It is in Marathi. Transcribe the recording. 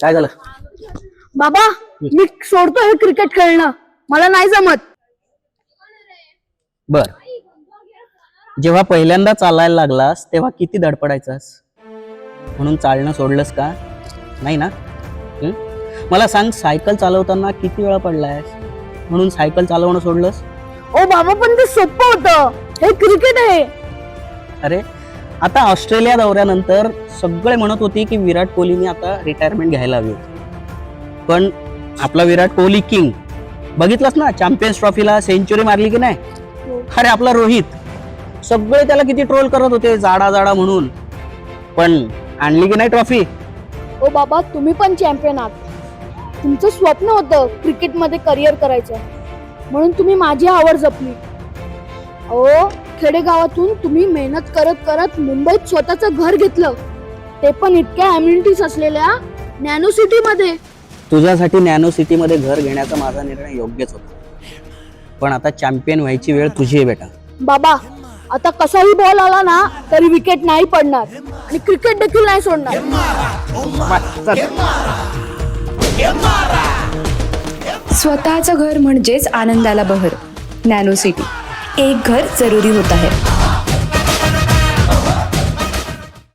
काय झालं? बाबा मी सोडतो हे क्रिकेट खेळणं. मला नाही जमत. बर. जेव्हा पहिल्यांदा चालायला लागलास तेव्हा किती धडपडायचास? म्हणून चालणं सोडलंस का? नाही ना? हं? मला सांग सायकल चालवताना किती वेळा पडलायस? म्हणून सायकल चालवणं सोडलंस? ओ बाबा पण ते सोपं होतं. हे क्रिकेट आहे. अरे आता ऑस्ट्रेलिया दौऱ्यानंतर सगळे म्हणत होते की विराट कोहलीने आता रिटायरमेंट घ्यायला हवी पण आपला विराट कोहली किंग बघितलंस ना चॅम्पियन्स ट्रॉफीला सेंचुरी मारली की नाही? अरे आपला रोहित. सगळे त्याला किती ट्रोल करत होते जाडा जाडा म्हणून. पण आणली की नाही ट्रॉफी ओ बाबा तुम्ही पण चॅम्पियन आहात. तुमचं स्वप्न होतं क्रिकेटमध्ये करिअर करायचं. म्हणून तुम्ही माझी आवड जपली. अहो खेडेगावातून तुम्ही मेहनत करत करत मुंबईत स्वतःचं घर घेतलं. ते पण इतक्या अम्युनिटीज असलेल्या नॅनो सिटी मध्ये. तुझ्यासाठी नॅनो सिटीमध्ये घर घेण्याचा माझा निर्णय योग्यच होता. पण आता चॅम्पियन व्हायची वेळ तुझी आहे बेटा. बाबा आता कसाही बॉल आला ना तरी विकेट नाही पडणार. आणि क्रिकेट देखील नाही सोडणार. स्वतःचं घर म्हणजेच आनंदाला बहर. नॅनो सिटी एक घर जरूरी होत आहे.